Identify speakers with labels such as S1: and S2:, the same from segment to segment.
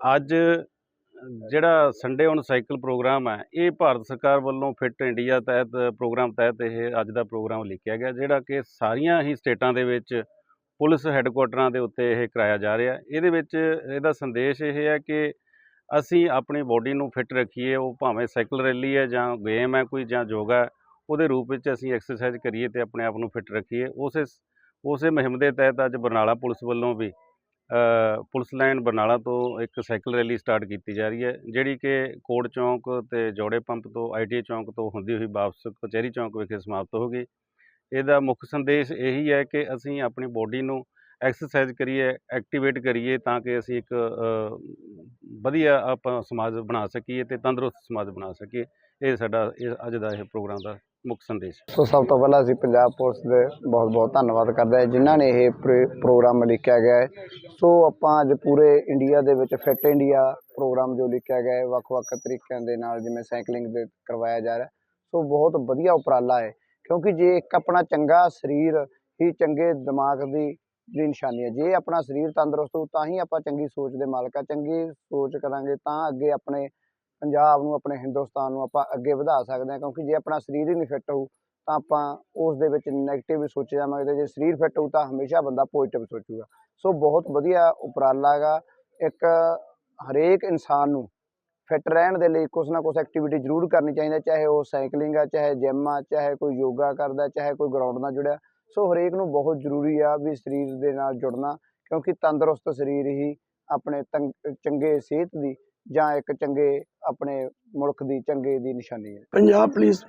S1: ਅੱਜ ਜਿਹੜਾ Sunday on cycle programme ਹੈ, ਇਹ ਭਾਰਤ ਸਰਕਾਰ ਵੱਲੋਂ ਫਿਟ ਇੰਡੀਆ ਤਹਿਤ ਪ੍ਰੋਗਰਾਮ ਤਹਿਤ ਇਹ ਅੱਜ ਦਾ ਪ੍ਰੋਗਰਾਮ ਲਿਖਿਆ ਗਿਆ, ਜਿਹੜਾ ਕਿ ਸਾਰੀਆਂ ਹੀ ਸਟੇਟਾਂ ਦੇ ਵਿੱਚ ਪੁਲਿਸ ਹੈੱਡਕੁਆਟਰਾਂ ਦੇ ਉੱਤੇ ਇਹ ਕਰਾਇਆ ਜਾ ਰਿਹਾ। ਇਹਦੇ ਵਿੱਚ ਇਹਦਾ ਸੰਦੇਸ਼ ਇਹ ਹੈ ਕਿ ਅਸੀਂ ਆਪਣੀ ਬੋਡੀ ਨੂੰ ਫਿਟ ਰੱਖੀਏ, ਉਹ ਭਾਵੇਂ ਸਾਈਕਲ ਰੈਲੀ ਹੈ ਜਾਂ ਗੇਮ ਹੈ ਕੋਈ ਜਾਂ ਯੋਗਾ ਉਹਦੇ ਰੂਪ ਵਿੱਚ ਅਸੀਂ ਐਕਸਰਸਾਈਜ਼ ਕਰੀਏ ਤੇ ਆਪਣੇ ਆਪ ਨੂੰ ਫਿਟ ਰੱਖੀਏ। ਉਸੇ ਉਸੇ ਮੁਹਿੰਮ ਦੇ ਤਹਿਤ ਅੱਜ ਬਰਨਾਲਾ ਪੁਲਿਸ ਵੱਲੋਂ ਵੀ ਪੁਲਿਸ ਲਾਈਨ ਬਰਨਾਲਾ ਤੋਂ ਇੱਕ ਸਾਈਕਲ ਰੈਲੀ ਸਟਾਰਟ ਕੀਤੀ ਜਾ ਰਹੀ ਹੈ, ਜਿਹੜੀ ਕਿ ਕੋਟ ਚੌਂਕ ਤੇ ਜੋੜੇ ਪੰਪ ਤੋਂ ਆਈਟੀਆਈ ਚੌਂਕ ਤੋਂ ਹੁੰਦੀ ਹੋਈ ਵਾਪਸ ਕਚਹਿਰੀ ਚੌਂਕ ਵਿਖੇ ਸਮਾਪਤ ਹੋ ਗਈ। ਇਹਦਾ ਮੁੱਖ ਸੰਦੇਸ਼ ਇਹੀ ਹੈ ਕਿ ਅਸੀਂ ਆਪਣੀ ਬੋਡੀ ਨੂੰ ਐਕਸਰਸਾਈਜ਼ ਕਰੀਏ, ਐਕਟੀਵੇਟ ਕਰੀਏ ਤਾਂ ਕਿ ਅਸੀਂ ਇੱਕ ਵਧੀਆ ਆਪਾਂ ਸਮਾਜ ਬਣਾ ਸਕੀਏ ਤੇ ਤੰਦਰੁਸਤ ਸਮਾਜ ਬਣਾ ਸਕੀਏ। ਇਹ ਸਾਡਾ, ਇਹ ਅੱਜ ਦਾ ਇਹ ਪ੍ਰੋਗਰਾਮ ਦਾ ਮੁੱਖ ਸੰਦੇਸ਼।
S2: ਸੋ ਸਭ ਤੋਂ ਪਹਿਲਾਂ ਅਸੀਂ ਪੰਜਾਬ ਪੁਲਿਸ ਦੇ ਬਹੁਤ ਬਹੁਤ ਧੰਨਵਾਦ ਕਰਦੇ ਹਾਂ, ਜਿਨ੍ਹਾਂ ਨੇ ਇਹ ਪ੍ਰੇ- ਪ੍ਰੋਗਰਾਮ ਲਿਖਿਆ ਗਿਆ ਹੈ। ਸੋ ਆਪਾਂ ਅੱਜ ਪੂਰੇ ਇੰਡੀਆ ਦੇ ਵਿੱਚ ਫਿਟ ਇੰਡੀਆ ਪ੍ਰੋਗਰਾਮ ਜੋ ਲਿਖਿਆ ਗਿਆ ਹੈ, ਵੱਖ-ਵੱਖ ਤਰੀਕਿਆਂ ਦੇ ਨਾਲ ਜਿਵੇਂ ਸਾਈਕਲਿੰਗ ਦੇ ਕਰਵਾਇਆ ਜਾ ਰਿਹਾ। ਸੋ ਬਹੁਤ ਵਧੀਆ ਉਪਰਾਲਾ ਹੈ, ਕਿਉਂਕਿ ਜੇ ਇੱਕ ਆਪਣਾ ਚੰਗਾ ਸਰੀਰ ਹੀ ਚੰਗੇ ਦਿਮਾਗ ਦੀ ਦੀ ਨਿਸ਼ਾਨੀ ਹੈ, ਜੇ ਆਪਣਾ ਸਰੀਰ ਤੰਦਰੁਸਤ ਹੋ ਤਾਂ ਹੀ ਆਪਾਂ ਚੰਗੀ ਸੋਚ ਦੇ ਮਾਲਕ ਆ ਚੰਗੀ ਸੋਚ ਕਰਾਂਗੇ ਤਾਂ ਅੱਗੇ ਆਪਣੇ ਪੰਜਾਬ ਨੂੰ, ਆਪਣੇ ਹਿੰਦੁਸਤਾਨ ਨੂੰ ਆਪਾਂ ਅੱਗੇ ਵਧਾ ਸਕਦੇ ਹਾਂ, ਕਿਉਂਕਿ ਜੇ ਆਪਣਾ ਸਰੀਰ ਹੀ ਨਹੀਂ ਫਿੱਟ ਹੋਊ, ਤਾਂ ਆਪਾਂ ਉਸ ਦੇ ਵਿੱਚ ਨੈਗੇਟਿਵ ਸੋਚੇ ਜਾਵਾਂਗੇ ਤੇ ਜੇ ਸਰੀਰ ਫਿੱਟ ਹੋਊ ਤਾਂ ਹਮੇਸ਼ਾ ਬੰਦਾ ਪੋਜ਼ਿਟਿਵ ਸੋਚੂਗਾ। ਸੋ ਬਹੁਤ ਵਧੀਆ ਉਪਰਾਲਾ ਹੈਗਾ। ਇੱਕ ਹਰੇਕ ਇਨਸਾਨ ਨੂੰ ਫਿੱਟ ਰਹਿਣ ਦੇ ਲਈ ਕੁਛ ਨਾ ਕੁਛ ਐਕਟੀਵਿਟੀ ਜ਼ਰੂਰ ਕਰਨੀ ਚਾਹੀਦੀ ਹੈ, ਚਾਹੇ ਉਹ ਸਾਈਕਲਿੰਗ ਆ, ਚਾਹੇ ਜਿਮ ਆ, ਚਾਹੇ ਕੋਈ ਯੋਗਾ ਕਰਦਾ, ਚਾਹੇ ਕੋਈ ਗਰਾਊਂਡ ਨਾਲ ਜੁੜਿਆ। ਸੋ ਹਰੇਕ ਨੂੰ ਬਹੁਤ ਜ਼ਰੂਰੀ ਆ ਵੀ ਸਰੀਰ ਦੇ ਨਾਲ ਜੁੜਨਾ, ਕਿਉਂਕਿ ਤੰਦਰੁਸਤ ਸਰੀਰ ਹੀ ਆਪਣੇ ਤੰਗ- ਚੰਗੇ ਸਿਹਤ ਦੀ ਜਾਂ ਇੱਕ ਚੰਗੇ ਆਪਣੇ ਮੁਲਕ ਦੀ ਚੰਗੇ ਦੀ ਨਿਸ਼ਾਨੀ ਹੈ।
S3: ਪੰਜਾਬ ਪੁਲਿਸ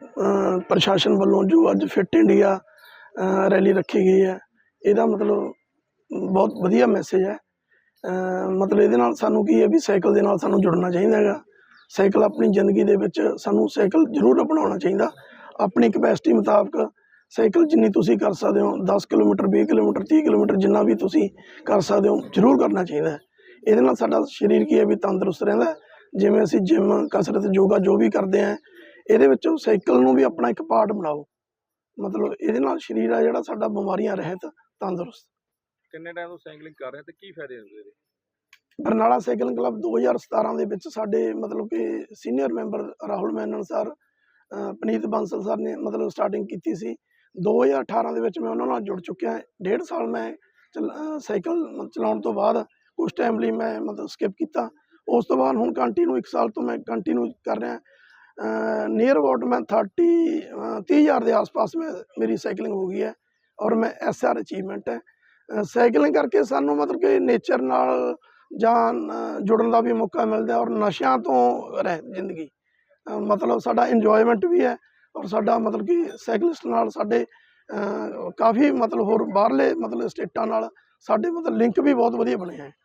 S3: ਪ੍ਰਸ਼ਾਸਨ ਵੱਲੋਂ ਜੋ ਅੱਜ ਫਿਟ ਇੰਡੀਆ ਰੈਲੀ ਰੱਖੀ ਗਈ ਹੈ, ਇਹਦਾ ਮਤਲਬ ਬਹੁਤ ਵਧੀਆ ਮੈਸੇਜ ਹੈ। ਮਤਲਬ ਇਹਦੇ ਨਾਲ ਸਾਨੂੰ ਕੀ ਹੈ ਵੀ ਸਾਈਕਲ ਦੇ ਨਾਲ ਸਾਨੂੰ ਜੁੜਨਾ ਚਾਹੀਦਾ ਹੈਗਾ। ਸਾਈਕਲ ਆਪਣੀ ਜ਼ਿੰਦਗੀ ਦੇ ਵਿੱਚ ਸਾਨੂੰ ਸਾਈਕਲ ਜ਼ਰੂਰ ਅਪਣਾਉਣਾ ਚਾਹੀਦਾ। ਆਪਣੀ ਕਪੈਸਿਟੀ ਮੁਤਾਬਕ ਸਾਈਕਲ ਜਿੰਨੀ ਤੁਸੀਂ ਕਰ ਸਕਦੇ ਹੋ 10 ਕਿਲੋਮੀਟਰ 20 ਕਿਲੋਮੀਟਰ 30 ਕਿਲੋਮੀਟਰ ਜਿੰਨਾ ਵੀ ਤੁਸੀਂ ਕਰ ਸਕਦੇ ਹੋ, ਜ਼ਰੂਰ ਕਰਨਾ ਚਾਹੀਦਾ ਇਹਦੇ ਨਾਲ ਸਾਡਾ ਸਰੀਰ ਕੀ ਹੈ ਵੀ ਤੰਦਰੁਸਤ ਰਹਿੰਦਾ ਜਿਵੇਂ ਅਸੀਂ ਜਿਮ ਕਸਰਤ ਯੋਗਾ ਜੋ ਵੀ ਕਰਦੇ ਆ ਇਹਦੇ ਵਿੱਚ ਸਾਈਕਲ ਨੂੰ ਵੀ ਆਪਣਾ ਇੱਕ ਪਾਰਟ ਬਣਾਓ। ਮਤਲਬ ਇਹਦੇ ਨਾਲ ਸਰੀਰ ਆ ਜਿਹੜਾ ਸਾਡਾ ਬਿਮਾਰੀਆਂ ਰਹਿਤ ਤੰਦਰੁਸਤ।
S4: ਕਿੰਨੇ ਟਾਈਮ ਤੋਂ ਸਾਈਕਲਿੰਗ ਕਰ ਰਹੇ ਤੇ ਕੀ ਫਾਇਦੇ ਹੁੰਦੇ ਇਹਦੇ?
S3: ਬਰਨਾਲਾ ਸਾਈਕਲਿੰਗ ਕਲੱਬ 2017 ਦੇ ਵਿੱਚ ਸਾਡੇ ਮਤਲਬ ਕਿ senior member Rahul Menon sir Puneet Bansal sir ਨੇ ਮਤਲਬ ਸਟਾਰਟਿੰਗ ਕੀਤੀ ਸੀ। 2018 ਦੇ ਵਿੱਚ ਮੈਂ ਉਹਨਾਂ ਨਾਲ ਜੁੜ ਚੁੱਕਿਆ। ਡੇਢ ਸਾਲ ਮੈਂ ਸਾਈਕਲ ਚਲਾਉਣ ਤੋਂ ਬਾਅਦ ਕੁਝ ਟਾਈਮ ਲਈ ਮੈਂ ਮਤਲਬ ਸਕਿਪ ਕੀਤਾ। ਉਸ ਤੋਂ ਬਾਅਦ ਹੁਣ ਕੰਟੀਨਿਊ 1 ਸਾਲ ਤੋਂ ਮੈਂ ਕੰਟੀਨਿਊ ਕਰ ਰਿਹਾ। ਨੀਅਰ ਅਬਾਊਟ ਮੈਂ 30 ਅ, 30000 ਦੇ ਆਸ-ਪਾਸ ਮੈਂ ਮੇਰੀ ਸਾਈਕਲਿੰਗ ਹੋ ਗਈ ਹੈ ਔਰ ਮੈਂ ਐਸ ਆਰ ਅਚੀਵਮੈਂਟ ਹੈ। ਸਾਈਕਲਿੰਗ ਕਰਕੇ ਸਾਨੂੰ ਮਤਲਬ ਕਿ ਨੇਚਰ ਨਾਲ ਜਾਂ ਜੁੜਨ ਦਾ ਵੀ ਮੌਕਾ ਮਿਲਦਾ ਔਰ ਨਸ਼ਿਆਂ ਤੋਂ ਰਹਿ ਜ਼ਿੰਦਗੀ। ਮਤਲਬ ਸਾਡਾ ਇੰਜੋਇਮੈਂਟ ਵੀ ਹੈ ਔਰ ਸਾਡਾ ਮਤਲਬ ਕਿ ਸਾਈਕਲਿਸਟ ਨਾਲ ਸਾਡੇ ਕਾਫੀ ਮਤਲਬ ਹੋਰ ਬਾਹਰਲੇ ਮਤਲਬ ਸਟੇਟਾਂ ਨਾਲ ਸਾਡੇ ਮਤਲਬ ਲਿੰਕ ਵੀ ਬਹੁਤ ਵਧੀਆ ਬਣੇ ਹੈ।